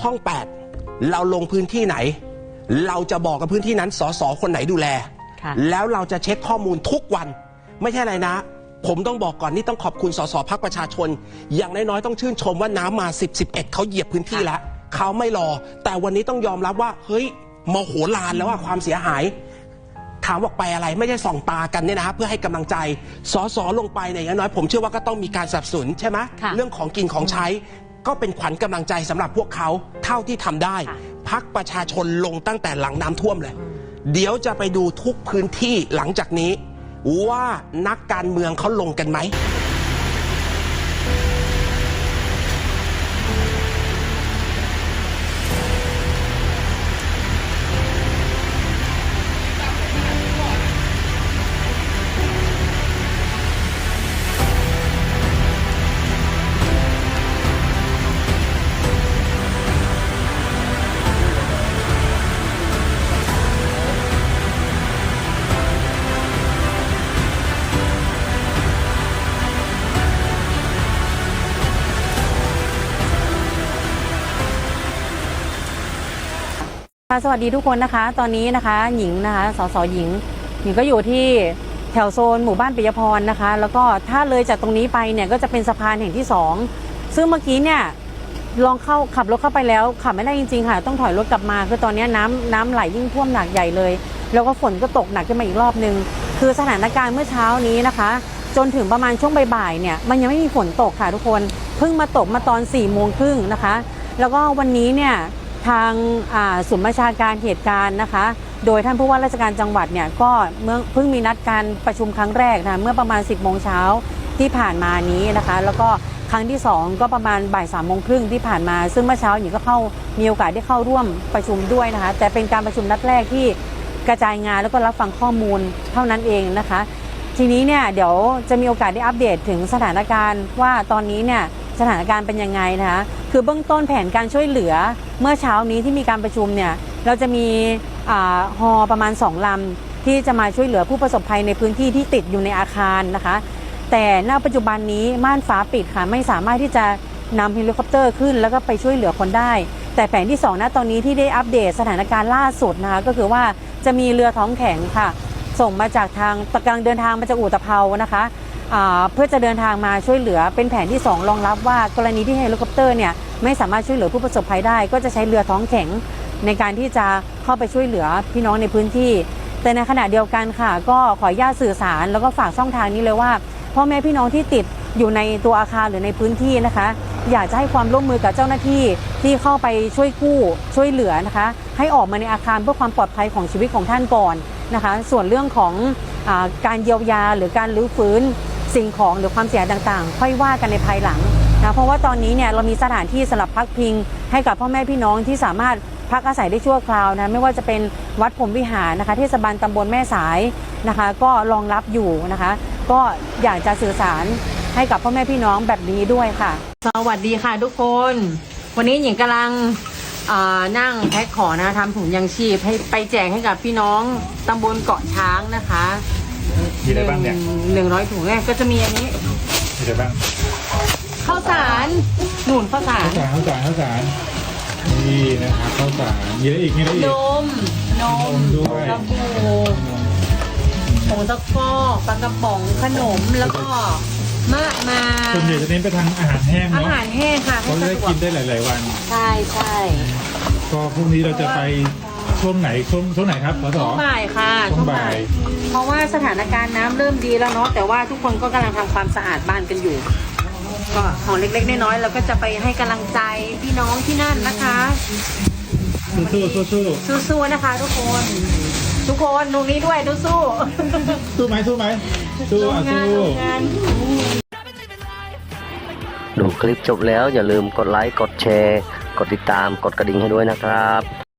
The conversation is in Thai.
ช่อง 8 เราลงพื้นที่ไหน เราจะบอกกับพื้นที่นั้นสสคนไหนดูแลค่ะแล้วเราจะเช็คข้อมูลทุกวัน ไม่ใช่อะไรนะ ผมต้องบอกก่อนนี่ต้องขอบคุณสสพักประชาชน อย่างน้อยๆต้องชื่นชมว่าน้ำมา 10 11เขาเหยียบพื้นที่แล้วเขาไม่รอ แต่วันนี้ต้องยอมรับว่า เฮ้ยโมโหลานแล้วว่าความเสียหายถามว่าไปอะไรไม่ใช่ส่องตากันเนี่ยนะฮะเพื่อให้กำลังใจสอสอลงไปเนี่ยอย่างน้อยผมเชื่อว่าก็ต้องมีการสนับสนุนใช่ไหมค่ะเรื่องของกินของใช้ ก็เป็นขวัญกำลังใจสำหรับพวกเขาเท่าที่ทำได้ค่ะพักประชาชนลงตั้งแต่หลังน้ำท่วมเลย เดี๋ยวจะไปดูทุกพื้นที่หลังจากนี้ ว่านักการเมืองเขาลงกันไหม สวัสดีทุกคนนะคะ ตอนนี้นะคะหญิงนะคะสสหญิง หญิงก็อยู่ที่แถวโซนหมู่บ้านปิยพรนะคะ แล้วก็ถ้าเลยจากตรงนี้ไปเนี่ยก็จะเป็นสะพานแห่งที่สองซึ่งเมื่อกี้เนี่ยลองเข้าขับรถเข้าไปแล้วขับไม่ได้จริงๆค่ะ ต้องถอยรถกลับมา คือตอนนี้น้ำน้ำไหลยิ่งท่วมหนักใหญ่เลย แล้วก็ฝนก็ตกหนักขึ้นมาอีกรอบนึง คือสถานการณ์เมื่อเช้านี้นะคะ จนถึงประมาณช่วงบ่ายๆเนี่ยมันยังไม่มีฝนตกค่ะทุกคนเพิ่งมาตกมาตอน4ี่โมงครึ่งนะคะ แล้วก็วันนี้เนี่ย ทางอ่าศูนย์บัญชาการเหตุการณ์นะคะ โดยท่านผู้ว่าราชการจังหวัดเนี่ยก็เมื่อเพิ่งมีนัดการประชุมครั้งแรกนะเมื่อประมาณ 10โมงเช้าที่ผ่านมานี้นะคะ แล้วก็ครั้งที่ 2 ก็ประมาณบ่ายสามโมงครึ่งที่ผ่านมา ซึ่งเมื่อเช้าหญิงก็เข้ามีโอกาสได้เข้าร่วมประชุมด้วยนะคะ แต่เป็นการประชุมนัดแรกที่กระจายงานแล้วก็รับฟังข้อมูลเท่านั้นเองนะคะ ทีนี้เนี่ยเดี๋ยวจะมีโอกาสได้อัปเดตถึงสถานการณ์ว่าตอนนี้เนี่ย สถานการณ์เป็นยังไงนะคะคือเบื้องต้นแผนการช่วยเหลือเมื่อเช้านี้ที่มีการประชุมเนี่ยเราจะมีอาฮอประมาณ 2 ลำ ที่จะมาช่วยเหลือผู้ประสบภัยในพื้นที่ที่ติดอยู่ในอาคารนะคะ แต่ณปัจจุบันนี้ม่านฟ้าปิดค่ะไม่สามารถที่จะนำเฮลิคอปเตอร์ขึ้น แล้วก็ไปช่วยเหลือคนได้ แต่แผนที่2ณตอนนี้ที่ได้อัปเดตสถานการณ์ล่าสุดนะคะก็คือว่าจะมีเรือท้องแข็งค่ะ ส่งมาจากทางกำลังเดินทางมาจากอู่ตะเภานะคะ เพื่อจะเดินทางมาช่วยเหลือเป็นแผนที่ 2 รองรับว่ากรณีที่เฮลิคอปเตอร์เนี่ยไม่สามารถช่วยเหลือผู้ประสบภัยได้ ก็จะใช้เรือท้องแข็งในการที่จะเข้าไปช่วยเหลือพี่น้องในพื้นที่ แต่ในขณะเดียวกันค่ะ ก็ขออนุญาตสื่อสาร แล้วก็ฝากช่องทางนี้เลยว่าพ่อแม่พี่น้องที่ติดอยู่ในตัวอาคารหรือในพื้นที่นะคะ อยากจะให้ความร่วมมือกับเจ้าหน้าที่ที่เข้าไปช่วยกู้ช่วยเหลือนะคะ ให้ออกมาในอาคารเพื่อความปลอดภัยของชีวิตของท่านก่อนนะคะ ส่วนเรื่องของอการเยียวยาหรือการรื้อฟื้น สิ่งของหรือความเสียหายต่างๆ ค่อยว่ากันในภายหลังนะเพราะว่าตอนนี้เนี่ยเรามีสถานที่สำหรับพักพิง ให้กับพ่อแม่พี่น้องที่สามารถพักอาศัยได้ชั่วคราวนะไม่ว่าจะเป็นวัดพรมวิหารนะคะเทศบาลตำบลแม่สายนะคะ ก็รองรับอยู่นะคะ ก็อยากจะสื่อสารให้กับพ่อแม่พี่น้องแบบนี้ด้วยค่ะ สวัสดีค่ะทุกคน วันนี้หญิงกำลังเอ่อนั่งแพ็คของนะทำถุงยังชีพให้ไปแจกให้กับพี่น้องตำบลเกาะช้างนะคะ มีอะไรบ้างเนี่ย หนึ่งร้อยถุงแรกก็จะมีอันนี้มีอะไรบ้างข้าวสารหนุนข้าวสารข้าวสารข้าวสารข้าวสารนี่นะครับข้าวสารมีอะไรอีกมีอะไรอีนก มนมนมด้วยสบู่ผงซักฟอกปลากระป๋องขนมแล้วก็มากมาส่วนใหญ่จะเน้นไปทางอาหารแห้งอาเนาะหารแห้งค่ะเพให้ราะจะสะได้ดวกิกนได้หลาย ๆ วัน ใช่ใช่ก็พรุ่งนี้เราจะไปช่วงไหนช่วงช่วงไหนครับสสช่วงบ่ายค่ะช่วงบ่าย เพราะว่าสถานการณ์น้ำเริ่มดีแล้วเนาะแต่ว่าทุกคนก็กำลังทำความสะอาดบ้านกันอยู่ ก็ของเล็กๆน้อยๆเราก็จะไปให้กำลังใจพี่น้องที่นั่นนะคะสู้สู้สู้สู้สู้ๆนะคะ ทุกคน ทุกคนตรงนี้ด้วยสู้สู้ไหมสู้ไหมๆสู้โรงอะงานสู้โรงงานดูคลิปจบแล้วอย่าลืมกดไลค์กดแชร์ กดติดตามกดกระดิ่งให้ด้วยนะครับ